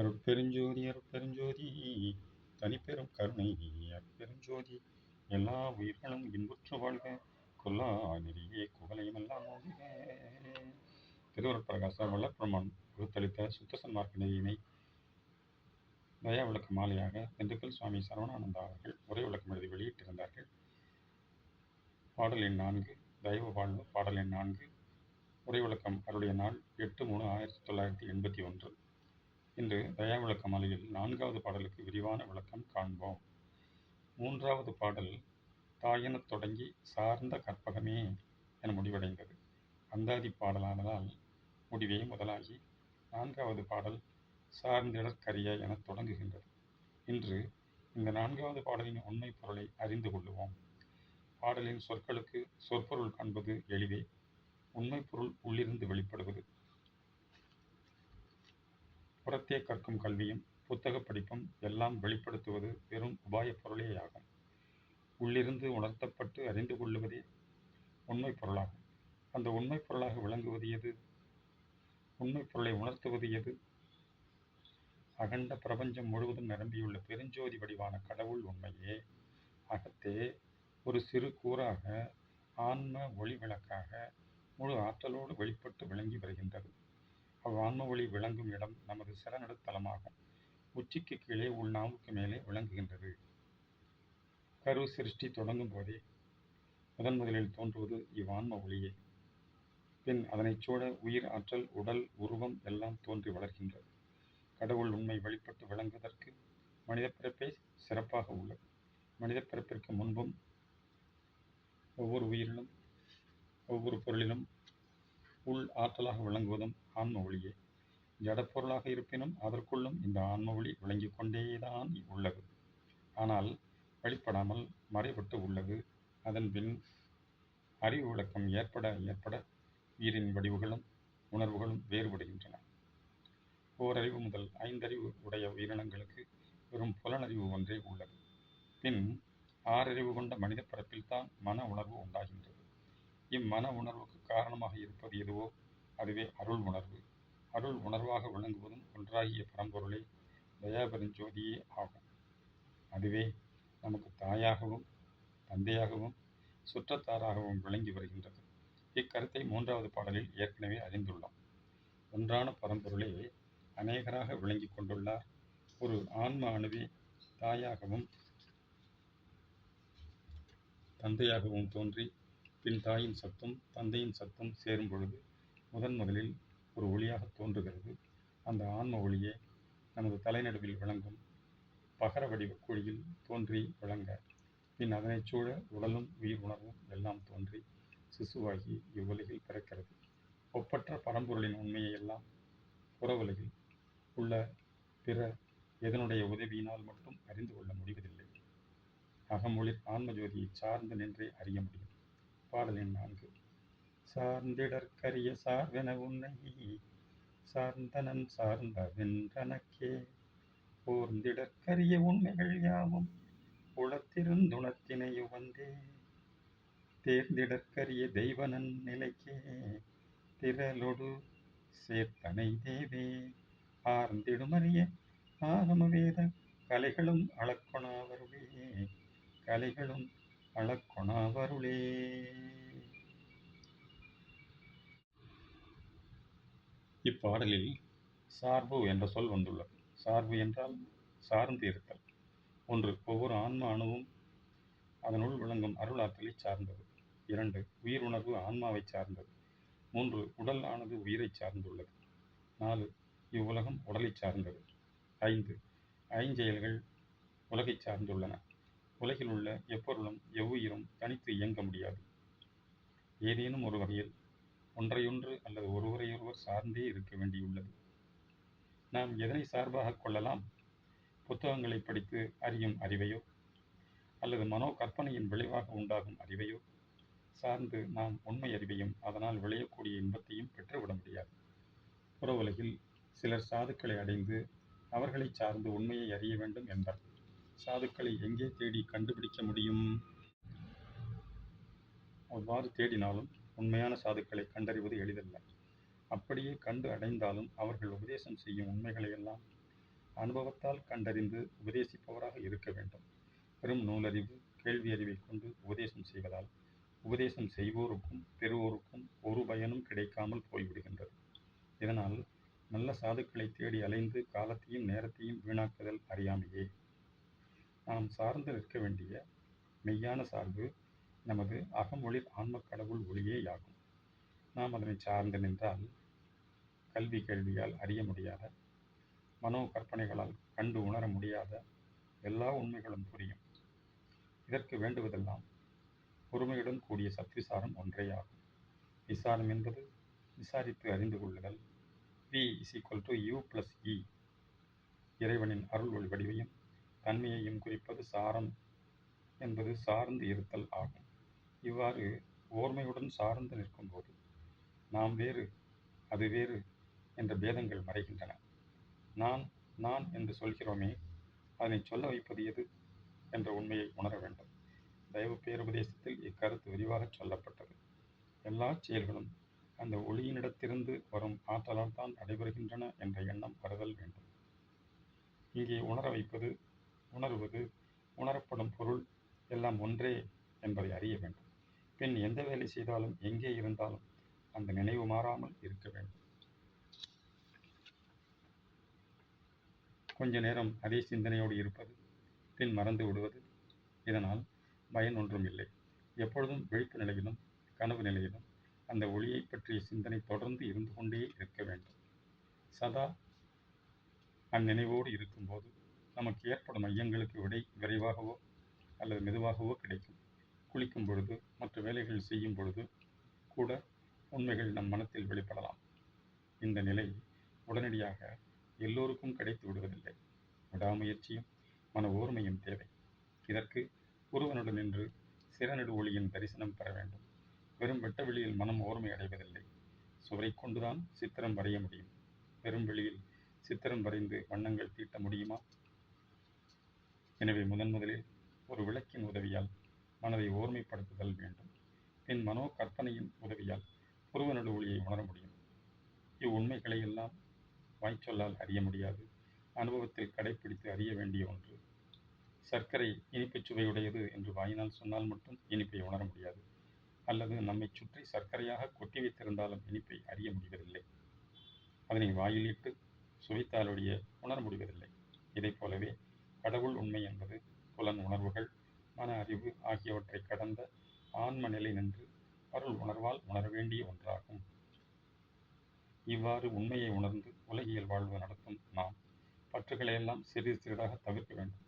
அருட்பெருஞ்சோதி அருட்பெருஞ்சோதி தனிப்பெரும் கருணை அருட்பெருஞ்சோதி எல்லா உயிர்களும் இன்புற்று வாழ்க கொல்லா நெறியே குவலையுமெல்லாம் ஓங்குக திருவருட் பிரகாச வல்லப்பெருமான் வகுத்தளித்த சுத்த சன்மார்க்க நெறியினை தயா விளக்க மாலையாக திண்டுக்கல் சுவாமி சரவணானந்தா அவர்கள் உரை விளக்கம் எழுதி வெளியிட்டிருந்தார்கள். பாடல் எண் நான்கு தெய்வ வாழ்வு பாடல் எண் நான்கு உரை விளக்கம் அருடைய நாள் எட்டு மூணு ஆயிரத்தி தொள்ளாயிரத்தி எண்பத்தி ஒன்று. இன்று தயா விளக்க மாலையில் நான்காவது பாடலுக்கு விரிவான விளக்கம் காண்போம். மூன்றாவது பாடல் தாயெனத் தொடங்கி சார்ந்த கற்பகமே என முடிவடைந்தது. அந்தாதி பாடலானதால் முடிவே முதலாகி நான்காவது பாடல் சார்ந்திடற்கரிய எனத் தொடங்குகின்றது. இன்று இந்த நான்காவது பாடலின் உண்மை பொருளை அறிந்து கொள்ளுவோம். பாடலின் சொற்களுக்கு சொற்பொருள் காண்பது எளிதே. உண்மை பொருள் உள்ளிருந்து வெளிப்படுவது. புறத்தே கற்கும் கல்வியும் புத்தக படிப்பும் எல்லாம் வெளிப்படுத்துவது வெறும் உபாய பொருளேயாகும். உள்ளிருந்து உணர்த்தப்பட்டு அறிந்து கொள்ளுவதே உண்மை பொருளாகும். அந்த உண்மை பொருளாக விளங்குவது எது? உண்மை பொருளை உணர்த்துவது எது? அகண்ட பிரபஞ்சம் முழுவதும் நிரம்பியுள்ள பெருஞ்சோதி வடிவான கடவுள் உண்மையே. அகத்தே ஒரு சிறு கூறாக ஆன்ம ஒளி விளக்காக முழு ஆற்றலோடு வெளிப்பட்டு விளங்கி வருகின்றது. அவ் ஒளி விளங்கும் இடம் நமது சிறநடுத்தலமாகும் உச்சிக்கு கீழே உள்நாவுக்கு மேலே விளங்குகின்றது. கரு சிருஷ்டி தொடங்கும் போதே முதன் முதலில் தோன்றுவது இவ்வான்ம ஒளியே. பின் அதனைச் சூழ உயிர் ஆற்றல் உடல் உருவம் எல்லாம் தோன்றி வளர்கின்றது. கடவுள் உண்மை வெளிப்பட்டு விளங்குவதற்கு மனித பிறப்பே சிறப்பாக உள்ளது. மனித பிறப்பிற்கு முன்பும் ஒவ்வொரு உயிரிலும் ஒவ்வொரு பொருளிலும் உள் ஆற்றலாக விளங்குவதும் ஆன்ம ஒளியே. ஜடப்பொருளாக இருப்பினும் அதற்குள்ளும் இந்த ஆன்ம ஒளி விளங்கிக் கொண்டேதான் உள்ளது. ஆனால் வெளிப்படாமல் மறைபட்டு உள்ளது. அதன் பின் அறிவு விளக்கம் ஏற்பட ஏற்பட உயிரின் வடிவுகளும் உணர்வுகளும் வேறுபடுகின்றன. ஓரறிவு முதல் ஐந்தறிவு உடைய உயிரினங்களுக்கு வெறும் புலனறிவு ஒன்றே உள்ளது. பின் ஆறறிவு கொண்ட மனித பரப்பில்தான் மன உணர்வு உண்டாகின்றது. இம்மன உணர்வுக்கு காரணமாக இருப்பது எதுவோ அதுவே அருள் உணர்வு. அருள் உணர்வாக விளங்குவதும் ஒன்றாகிய பரம்பொருளே தயாபெருஞ்சோதியே ஆகும். அதுவே நமக்கு தாயாகவும் தந்தையாகவும் சுற்றத்தாராகவும் விளங்கி வருகின்றது. இக்கருத்தை மூன்றாவது பாடலில் ஏற்கனவே அறிந்துள்ளோம். ஒன்றான பரம்பொருளே அநேகராக விளங்கி கொண்டுள்ளார். ஒரு ஆன்ம அணுவே தாயாகவும் தந்தையாகவும் தோன்றி பின் தாயின் சத்தும் தந்தையின் சத்தும் சேரும் பொழுது முதன் முதலில் ஒரு ஒளியாக தோன்றுகிறது. அந்த ஆன்ம ஒளியே நமது தலைநடுவில் விளங்கும் பகர வடிவ குழியில் தோன்றி விளங்க பின் அதனைச் சூழ உடலும் உயிர் உணர்வும் எல்லாம் தோன்றி சிசுவாகி இவ்வுலகில் பிறக்கிறது. ஒப்பற்ற பரம்பொருளின் உண்மையை எல்லாம் புறவுலகில் உள்ள பிற எதனுடைய உதவியினால் மட்டும் அறிந்து கொள்ள முடிவதில்லை. அகமொழி ஆன்மஜோதியை சார்ந்து நின்றே அறிய முடியும். பாடல் எண் நான்கு. சார்ந்திடற்கரிய சார்வென உன்னை சார்ந்தனன் சார்ந்தவென்றனக்கே போர்ந்திடற்கரிய உண்மைகள் யாவும் உளத்திருந்துணத்தினை வந்தே தேர்ந்திடற்கரிய தெய்வனன் நிலைக்கே திரளொடு சேர்த்தனை தேவே. ஆர்ந்திடுமறிய ஆகம வேத கலைகளும் அளக்கொணாவருளே கலைகளும் அளக்கொணாவருளே இப்பாடலில் சார்பு என்ற சொல் வந்துள்ளது. சார்பு என்றால் சார்ந்து இருத்தல். ஒன்று ஒவ்வொரு ஆன்ம அணுவும் அதனுள் விளங்கும் அருளாற்றலை சார்ந்தது. இரண்டு உயிருணர்வு ஆன்மாவை சார்ந்தது. மூன்று உடல் ஆனது உயிரை சார்ந்துள்ளது. நாலு இவ்வுலகம் உடலை சார்ந்தது. ஐந்து ஐஞ்செயல்கள் உலகை சார்ந்துள்ளன. உலகில் உள்ள எப்பொருளும் எவ்வுயிரும் தனித்து இயங்க முடியாது. ஏதேனும் ஒரு வகையில் ஒன்றையொன்று அல்லது ஒருவரையொருவர் சார்ந்தே இருக்க வேண்டியுள்ளது. நாம் எதனை சார்பாக கொள்ளலாம்? புத்தகங்களை படித்து அறியும் அறிவையோ? அல்லது மனோ கற்பனையின் விளைவாக உண்டாகும் அறிவையோ? சார்ந்து நாம் உண்மை அறிவையும் அதனால் விளையக்கூடிய இன்பத்தையும் பெற்றுவிட முடியாது. புற உலகில் சிலர் சாதுக்களை அடைந்து அவர்களை சார்ந்து உண்மையை அறிய வேண்டும் என்பர். சாதுக்களை எங்கே தேடி கண்டுபிடிக்க முடியும்? அவ்வாறு தேடினாலும் உண்மையான சாதுக்களை கண்டறிவது எளிதல்ல. அப்படியே கண்டு அடைந்தாலும் அவர்கள் உபதேசம் செய்யும் உண்மைகளை எல்லாம் அனுபவத்தால் கண்டறிந்து உபதேசிப்பவராக இருக்க வேண்டும். பெரும் நூலறிவு கேள்வி அறிவை கொண்டு உபதேசம் செய்வதால் உபதேசம் செய்வோருக்கும் பெறுவோருக்கும் ஒரு பயனும் கிடைக்காமல் போய்விடுகின்றது. இதனால் நல்ல சாதுக்களை தேடி அலைந்து காலத்தையும் நேரத்தையும் வீணாக்குதல் அறியாமையே. நாம் சார்ந்து நிற்க வேண்டிய மெய்யான சார்பு நமது அகமொழில் ஆன்ம கடவுள் ஒளியேயாகும் நாம் அதனை சார்ந்து நின்றால் கல்வி கேள்வியால் அறிய முடியாத மனோ கற்பனைகளால் கண்டு உணர முடியாத எல்லா உண்மைகளும் புரியும். இதற்கு வேண்டுவதெல்லாம் பொறுமையுடன் கூடிய சத்விசாரம் ஒன்றேயாகும். விசாரம் என்பது விசாரித்து அறிந்து கொள்ளுதல். V is equal to U plus E இறைவனின் அருள் ஒளி வடிவையும் தன்மையையும் குறிப்பது சாரம் என்பது சார்ந்து இருத்தல் ஆகும். இவ்வாறு ஓர்மையுடன் சார்ந்து நிற்கும்போது நாம் வேறு அது வேறு என்ற பேதங்கள் மறைகின்றன. நான் நான் என்று சொல்கிறோமே அதனை சொல்ல வைப்பது எது என்ற உண்மையை உணர வேண்டும். தயவு பேருபதேசத்தில் இக்கருத்து விரிவாக சொல்லப்பட்டது. எல்லா செயல்களும் அந்த ஒளியினிடத்திலிருந்து வரும் ஆற்றலால் தான் நடைபெறுகின்றன என்ற எண்ணம் வருதல் வேண்டும். இங்கே உணர வைப்பது உணர்வது உணரப்படும் பொருள் எல்லாம் ஒன்றே என்பதை அறிய வேண்டும். பின் எந்த வேலை செய்தாலும் எங்கே இருந்தாலும் அந்த நினைவு மாறாமல் இருக்க வேண்டும். கொஞ்ச நேரம் அதே சிந்தனையோடு இருப்பது பின் மறந்து விடுவது இதனால் பயன் ஒன்றும் இல்லை. எப்பொழுதும் விழிப்பு நிலையிலும் கனவு நிலையிலும் அந்த ஒளியை பற்றிய சிந்தனை தொடர்ந்து இருந்து கொண்டே இருக்க வேண்டும். சதா அந்நினைவோடு இருக்கும்போது நமக்கு ஏற்படும் ஐயங்களுக்கு விடை விரைவாகவோ அல்லது மெதுவாகவோ கிடைக்கும். குளிக்கும் பொழுது மற்ற வேலைகள் செய்யும் பொழுது கூட உண்மைகள் நம் மனத்தில் வெளிப்படலாம். இந்த நிலை உடனடியாக எல்லோருக்கும் கிடைத்து விடுவதில்லை. விடாமுயற்சியும் மன ஓர்மையும் தேவை. இதற்கு ஒருவனுடன் நின்று சிறநெடு ஒளியின் தரிசனம் பெற வேண்டும். வெறும் வெட்ட வெளியில் மனம் ஓர்மை அடைவதில்லை. சுவரை கொண்டுதான் சித்திரம் வரைய முடியும். வெறும் வெளியில் சித்திரம் வரைந்து வண்ணங்கள் தீட்ட முடியுமா? எனவே முதன் முதலில் ஒரு விளக்கின் உதவியால் மனதை ஓர்மைப்படுத்துதல் வேண்டும். பின் மனோ கற்பனையின் உதவியால் புருவ ஒளியை உணர முடியும். இவ்வுண்மைகளை எல்லாம் வாய்ச்சொல்லால் அறிய முடியாது. அனுபவத்தில் கடைப்பிடித்து அறிய வேண்டிய ஒன்று. சர்க்கரை இனிப்புச் சுவையுடையது என்று வாயினால் சொன்னால் மட்டும் இனிப்பை உணர முடியாது. அல்லது நம்மை சுற்றி சர்க்கரையாக கொட்டி வைத்திருந்தாலும் இனிப்பை அறிய முடிவதில்லை. அதனை வாயிலிட்டு சுவைத்தாலுடைய உணர முடிவதில்லை. இதைப் போலவே கடவுள் உண்மை என்பது புலன் உணர்வுகள் மன அறிவு ஆகியவற்றை கடந்த ஆன்ம நிலை நின்று அருள் உணர்வால் உணர வேண்டிய ஒன்றாகும். இவ்வாறு உண்மையை உணர்ந்து உலகியல் வாழ்வு நடத்தும் நாம் பற்றுகளை எல்லாம் சிறிது சிறிதாக தவிர்க்க வேண்டும்.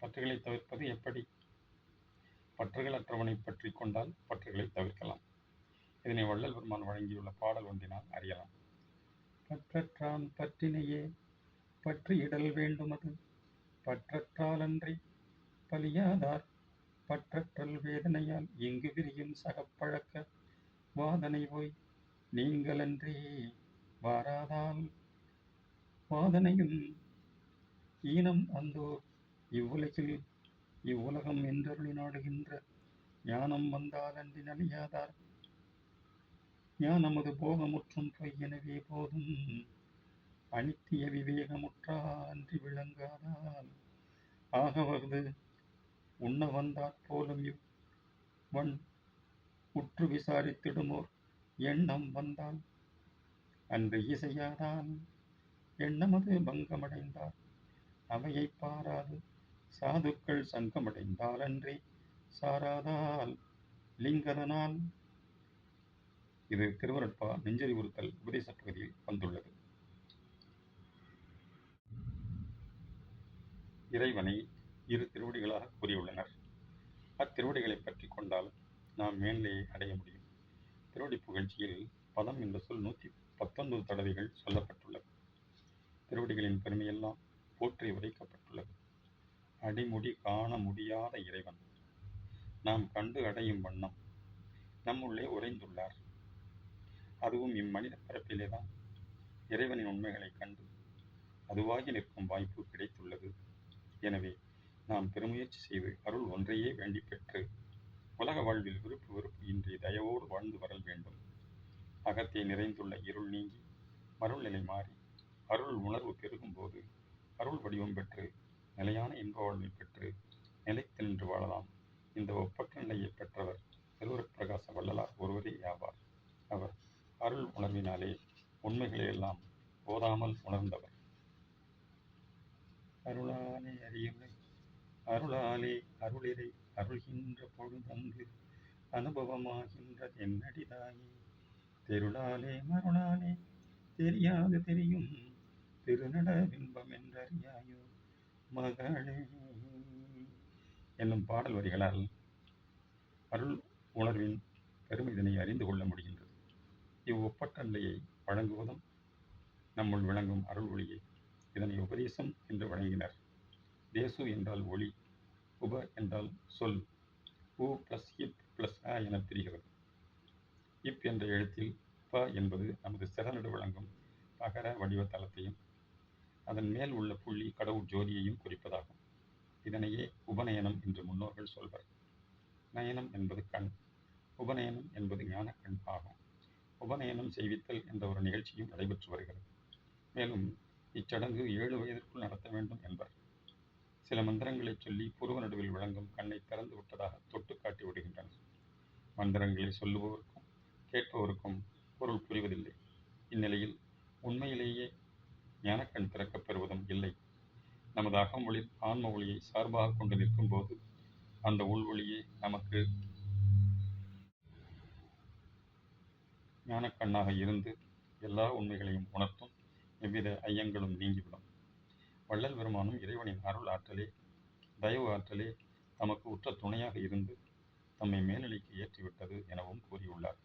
பற்றுகளை தவிர்ப்பது எப்படி? பற்றுகள் அற்றவனை பற்றி கொண்டால் பற்றுகளை தவிர்க்கலாம். இதனை வள்ளல் பெருமான் வழங்கியுள்ள பாடல் ஒன்றினால் அறியலாம். பற்றற்றான் பற்றினையே பற்றியிடல் வேண்டுமது? பற்றற்றாலன்றி பலியாதார் பற்றற்றல் வேதனையால் இங்கு விரியும் சகப்பழக்க வாதனை போய் நீங்களன்றி வாராதால் வாதனையும் ஈனம் அந்தோர். இவ்வுலகில் இவ்வுலகம் என்றருளி நாடுகின்ற ஞானம் வந்தாலன்றி நலியாதார். ஞானமது போகமுற்றும் பொய் எனவே போதும். அனித்திய விவேகமுற்றா அன்றி விளங்காதால் ஆகவது உண்ண வந்தாற் போலும் இவ் வன் உற்று விசாரித்திடுமோர் எண்ணம் வந்தால் அன்று இசையாதால் எண்ணமது பங்கமடைந்தார். அவையை பாராது சாதுக்கள் சங்கமடைந்தால் அன்றி சாராதால் லிங்கதனால் இது திருவரட்பா நெஞ்சறிவுறுத்தல் உபதேச பகுதியில் வந்துள்ளது. இறைவனை இரு திருவடிகளாக கூறியுள்ளனர். அத்திருவடிகளை பற்றி கொண்டால் நாம் மேன்மையை அடைய முடியும். திருவடி புகழ்ச்சியில் பதம் என்ற சொல் நூற்றி பத்தொன்பது தடவைகள் சொல்லப்பட்டுள்ளது. திருவடிகளின் பெருமையெல்லாம் போற்றி உரைக்கப்பட்டுள்ளது. அடிமுடி காண முடியாத இறைவன். நாம் கண்டு அடையும் வண்ணம். நம்முள்ளே உறைந்துள்ளார். அதுவும் இம்மனித பிறப்பிலேதான். இறைவனின் உண்மைகளை கண்டு அதுவாகி நிற்கும் வாய்ப்பு கிடைத்துள்ளது. எனவே நாம் பெருமுயற்சி செய்து அருள் ஒன்றையே வேண்டி பெற்று உலக வாழ்வில் விருப்பு வெறுப்பு இன்றி தயவோடு வாழ்ந்து வரல் வேண்டும். அகத்தை நிறைந்துள்ள இருள் நீங்கி மருள்நிலை மாறி அருள் உணர்வு பெருகும்போது அருள் வடிவம் பெற்று நிலையான இன்ப வாழ்வை பெற்று நிலைத்து நின்று வாழலாம். இந்த ஒப்பற்ற நிலையை பெற்றவர் திருவருட்பிரகாச வள்ளலார் ஒருவரே ஆவார். அவர் அருள் உணர்வினாலே உண்மைகளை எல்லாம் போதாமல் உணர்ந்தவர். அருளாலே அறியுமை அருளாலே அருளிரை அருள்கின்ற பொழுதங்கு அனுபவமாகின்ற தென்னடிதாயே தெருளாலே மருளாலே தெரியாது தெரியும். திருநட பின்பம் என்றறியாயோ மகளே. என்னும் பாடல் வரிகளால் அருள் உணர்வின் பெருமிதனை அறிந்து கொள்ள முடிகின்றது. இவ்வொப்பற்ற நிலையை வழங்குவதும் நம்முள் விளங்கும் அருள் ஒளியை. இதனை உபதேசம் என்று வழங்கினர். தேசு என்றால் ஒளி உப என்றால் சொல் உ பிளஸ் இப் பிளஸ் அ என பிரிகிறது இப் என்ற எழுத்தில் ப என்பது நமது சிறநடு வழங்கும் பகர வடிவ தளத்தையும் அதன் மேல் உள்ள புள்ளி கடவுள் ஜோதியையும் குறிப்பதாகும். இதனையே உபநயனம் என்று முன்னோர்கள் சொல்வர். நயனம் என்பது கண் உபநயனம் என்பது ஞான கண் ஆகும். உபநயனம் செய்வித்தல் என்ற ஒரு நிகழ்ச்சியும் நடைபெற்று வருகிறது. மேலும் இச்சடங்கு ஏழு வயதிற்குள் நடத்த வேண்டும் என்பர். சில மந்திரங்களை சொல்லி புருவ நடுவில் விளங்கும் கண்ணை திறந்து விட்டதாக தொட்டு காட்டி விடுகின்றனர். மந்திரங்களை சொல்லுபவருக்கும் கேட்பவருக்கும் பொருள் புரிவதில்லை. இந்நிலையில் உண்மையிலேயே ஞானக்கண் திறக்கப் பெறுவதும் இல்லை. நமது அகமொழி ஆன்ம ஒளியை சார்பாக கொண்டு நிற்கும் போது அந்த உள்வொளியே நமக்கு ஞானக்கண்ணாக இருந்து எல்லா உண்மைகளையும் உணர்த்தும். எவ்வித ஐயங்களும் நீங்கிவிடும். வள்ளல் பெருமானும் இறைவனின் அருள் ஆற்றலே தயவு ஆற்றலே தமக்கு உற்ற துணையாக இருந்து தம்மை மேல்நிலைக்கு ஏற்றிவிட்டது எனவும் கூறியுள்ளார்.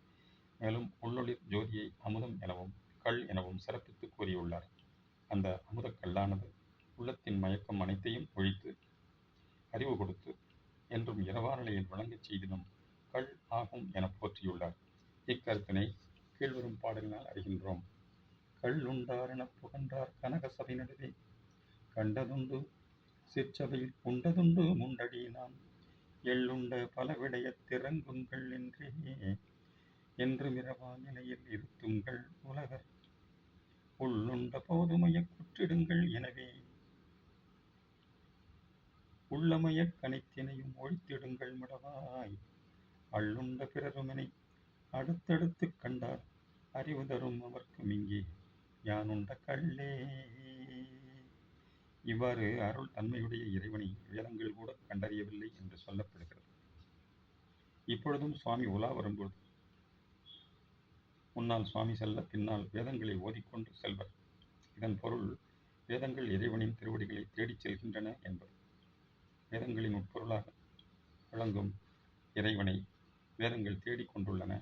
மேலும் உள்ளொளிர் ஜோதியை அமுதம் எனவும் கல் எனவும் சிறப்பித்து கூறியுள்ளார். அந்த அமுதக் கல்லானது உள்ளத்தின் மயக்கம் அனைத்தையும் ஒழித்து அறிவு கொடுத்து என்றும் இரவா நிலையில் விளங்கச் செய்திடும் கல் ஆகும் என போற்றியுள்ளார். இக்கருத்தினை கீழ்வரும் பாடலினால் அறிகின்றோம். கள்ளுண்டார் எனப் புகன்றார் கனக சபை நடுவே. கண்டதுண்டு சிற்சபையில் கொண்டதுண்டு முண்டடி நான். எள்ளுண்ட பல திறங்குங்கள் என்றே. என்று மிரவா நிலையில் இருத்துங்கள் உலகர் உள்ளுண்ட போதுமைய குற்றிடுங்கள் எனவே. உள்ளமய கணித்தினையும் ஒழித்திடுங்கள் மடவாய். அள்ளுண்ட பிறருமனை அடுத்தடுத்துக் கண்டார். அறிவு தரும் அவர்க்கும் இங்கே. யானுண்ட கள்ளே. இவ்வாறு அருள் தன்மையுடைய இறைவனை வேதங்கள் கூட கண்டறியவில்லை என்று சொல்லப்படுகிறது. இப்பொழுதும் சுவாமி உலா வரும்போது முன்னால் சுவாமி செல்ல பின்னால் வேதங்களை ஓதிக்கொண்டு செல்வர். இதன் பொருள் வேதங்கள் இறைவனின் திருவடிகளை தேடிச் செல்கின்றன என்பது. வேதங்களின் உட்பொருளாக விளங்கும் இறைவனை வேதங்கள் தேடிக்கொண்டுள்ளன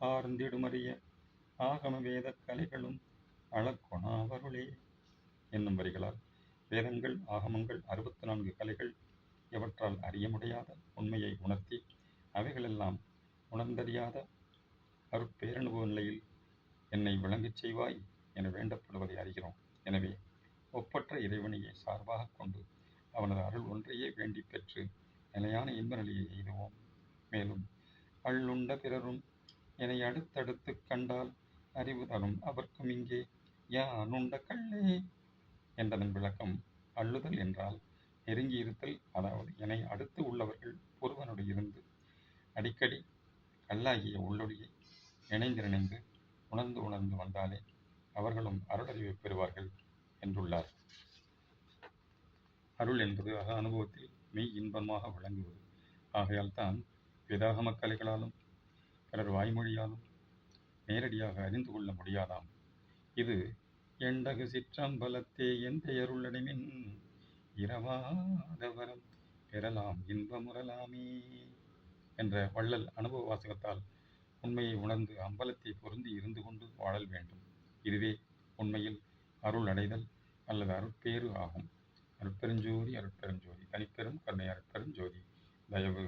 ஆர்ந்திடுமறிய ஆகம வேத கலைகளும் அளக்கொணாவருளே என்னும் வரிகளால் வேதங்கள் ஆகமங்கள் அறுபத்தி நான்கு கலைகள் எவற்றால் அறிய முடியாத உண்மையை உணர்த்தி அவைகளெல்லாம் உணர்ந்தறியாத அருட்பேரனுபவ நிலையில் என்னை விளங்கச் செய்வாய் என வேண்டப்படுவதை அறிகிறோம். எனவே ஒப்பற்ற இறைவனையை சார்பாக கொண்டு அவனது அருள் ஒன்றையே வேண்டி பெற்று நிலையான இன்ப நிலையை எய்துவோம். மேலும் அள்ளுண்ட பிறரும் என்னை அடுத்தடுத்து கண்டால் அறிவு தரும் அவர்க்கும் இங்கே யானுண்ட கள்ளே? என்றதன் விளக்கம் அள்ளுதல் என்றால் நெருங்கி இருத்தல். அதாவது என்னை அடுத்து உள்ளவர்கள் ஒருவனுடைய இருந்து அடிக்கடி கல்லாகிய உள்ளொடியை இணைந்திணைந்து உணர்ந்து உணர்ந்து வந்தாலே அவர்களும் அருளறிவை பெறுவார்கள் என்றுள்ளார். அருள் என்பது அக அனுபவத்தில் மெய் இன்பமாக விளங்குவது. ஆகையால் தான் வேதாகம கலைகளாலும் பிறர் வாய்மொழியாலும் நேரடியாக அறிந்து கொள்ள முடியாதாம். இது எண்டகு சிற்றம்பலத்தே எந்த அருளடைமின் இரவாதவரம் பெறலாம் இன்பமுறலாமே என்ற வள்ளல் அனுபவ வாசகத்தால் உண்மையை உணர்ந்து அம்பலத்தை பொருந்தி இருந்து கொண்டு வாழல் வேண்டும். இதுவே உண்மையில் அருள் அடைதல் அல்லது அருட்பேறு ஆகும். அருட்பெருஞ்சோதி அருட்பெருஞ்சோதி. தனிப்பெரும் கருணை அருட்பெருஞ்சோதி. தயவு